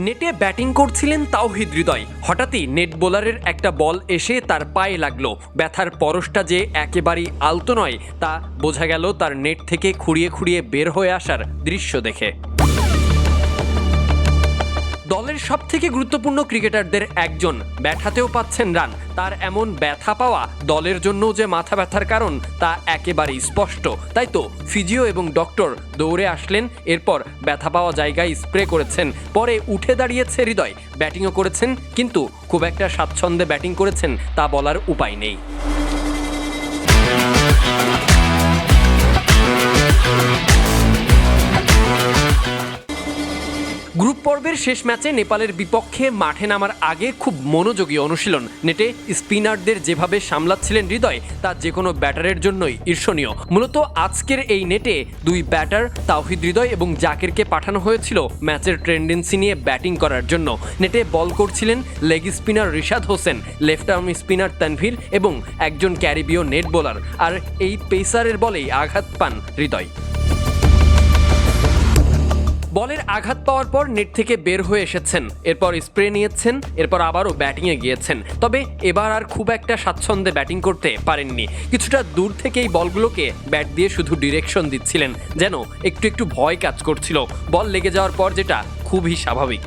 নেটে ব্যাটিং করছিলেন তাওহিদ হৃদয়। হঠাৎই নেট বোলারের একটা বল এসে তার পায়ে লাগল। ব্যথার পরশটা যে একেবারেই আলতো নয়, তা বোঝা গেল তার নেট থেকে খুঁড়িয়ে খুঁড়িয়ে বের হয়ে আসার দৃশ্য দেখে। দলের সব থেকে গুরুত্বপূর্ণ ক্রিকেটারদের একজন। ব্যাঠাতেও পাচ্ছেন রান। তার এমন ব্যথা পাওয়া দলের জন্য যে মাথা ব্যথার কারণ, তা একেবারেই স্পষ্ট। তাই তো, ফিজিও এবং ডক্টর দৌড়ে আসলেন, এরপর ব্যথা পাওয়া জায়গায় স্প্রে করেছেন। পরে উঠে দাঁড়িয়েছে হৃদয়। ব্যাটিংও করেছেন, কিন্তু খুব একটা স্বাচ্ছন্দ্যে ব্যাটিং করেছেন, তা বলার উপায় নেই। পর্বের শেষ ম্যাচে নেপালের বিপক্ষে মাঠে নামার আগে খুব মনোযোগী অনুশীলন। নেটে স্পিনারদের যেভাবে সামলাচ্ছিলেন হৃদয়, তা যে কোনো ব্যাটারের জন্যই ঈর্ষণীয়। মূলত আজকের এই নেটে দুই ব্যাটার, তাওহিদ হৃদয় এবং জাকিরকে পাঠানো হয়েছিল ম্যাচের ট্রেন্ডেন্সি নিয়ে ব্যাটিং করার জন্য। নেটে বল করছিলেন leg spinner Rishad Hossain, left arm spinner Tanvir এবং একজন ক্যারিবীয় নেট বোলার। আর এই পেসারের বলেই আঘাত পান হৃদয়। বলের আঘাত পাওয়ার পর নেট থেকে বের হয়ে এসেছেন। এরপর স্প্রে নিয়েছেন, এরপর আবারও ব্যাটিংয়ে গিয়েছেন। তবে এবার আর খুব একটা স্বাচ্ছন্দ্যে ব্যাটিং করতে পারেননি। কিছুটা দূর থেকেই বলগুলোকে ব্যাট দিয়ে শুধু ডিরেকশন দিচ্ছিলেন, যেন একটু একটু ভয় কাজ করছিল। বল লেগে যাওয়ার পর যেটা খুবই স্বাভাবিক।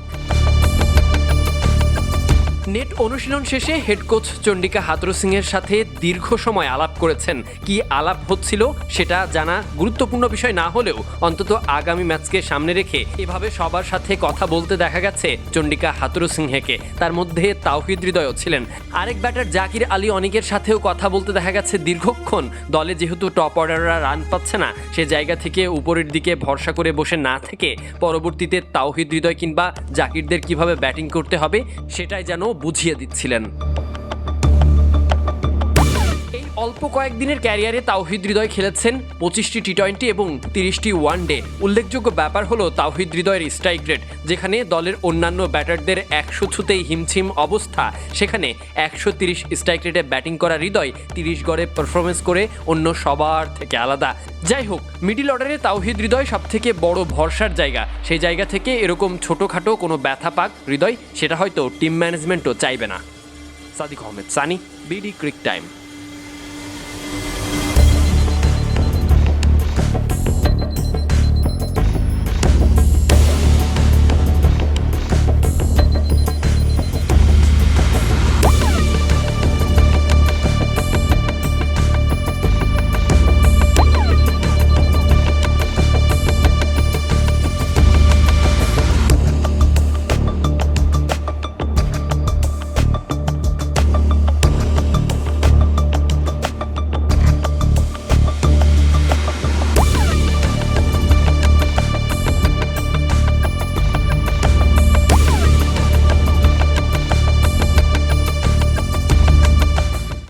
নেট অনুশীলন শেষে head coach Chandika Hathurusingha এর সাথে দীর্ঘ সময় আলাপ করেছেন। কি আলাপ হচ্ছিল সেটা জানা গুরুত্বপূর্ণ বিষয় না হলেও অন্তত আগামী ম্যাচকে সামনে রেখে এভাবে সবার সাথে কথা বলতে দেখা গেছে চন্ডিকা হাতরু সিংহেকে। তার মধ্যে তাওহিদ হৃদয়ও ছিলেন। আরেক ব্যাটার জাকির আলী অনেকের সাথেও কথা বলতে দেখা গেছে দীর্ঘক্ষণ। দলে যেহেতু টপ অর্ডাররা রান পাচ্ছে না, সে জায়গা থেকে উপরের দিকে ভরসা করে বসে না থেকে পরবর্তীতে তাওহিদ হৃদয় কিংবা জাকিরদের কীভাবে ব্যাটিং করতে হবে, সেটাই যেন বুঝিয়ে দিচ্ছিলেন। অল্প কয়েকদিনের ক্যারিয়ারে তাওহিদ হৃদয় খেলেছেন পঁচিশটি টি টোয়েন্টি এবং তিরিশটি ওয়ান ডে উল্লেখযোগ্য ব্যাপার হলো তাওহিদ হৃদয়ের স্ট্রাইক রেট, যেখানে দলের অন্যান্য ব্যাটারদের একশো ছুতেই হিমছিম অবস্থা। সেখানে একশো তিরিশ স্ট্রাইক রেটে ব্যাটিং করা হৃদয় তিরিশ গড়ে পারফরমেন্স করে অন্য সবার থেকে আলাদা। যাই হোক, মিডিল অর্ডারে তাওহিদ হৃদয় সব থেকে বড় ভরসার জায়গা। সেই জায়গা থেকে এরকম ছোটোখাটো কোনো ব্যথা পাক হৃদয়, সেটা হয়তো টিম ম্যানেজমেন্টও চাইবে না। Sadik Ahmed, Sunny, BD cric time.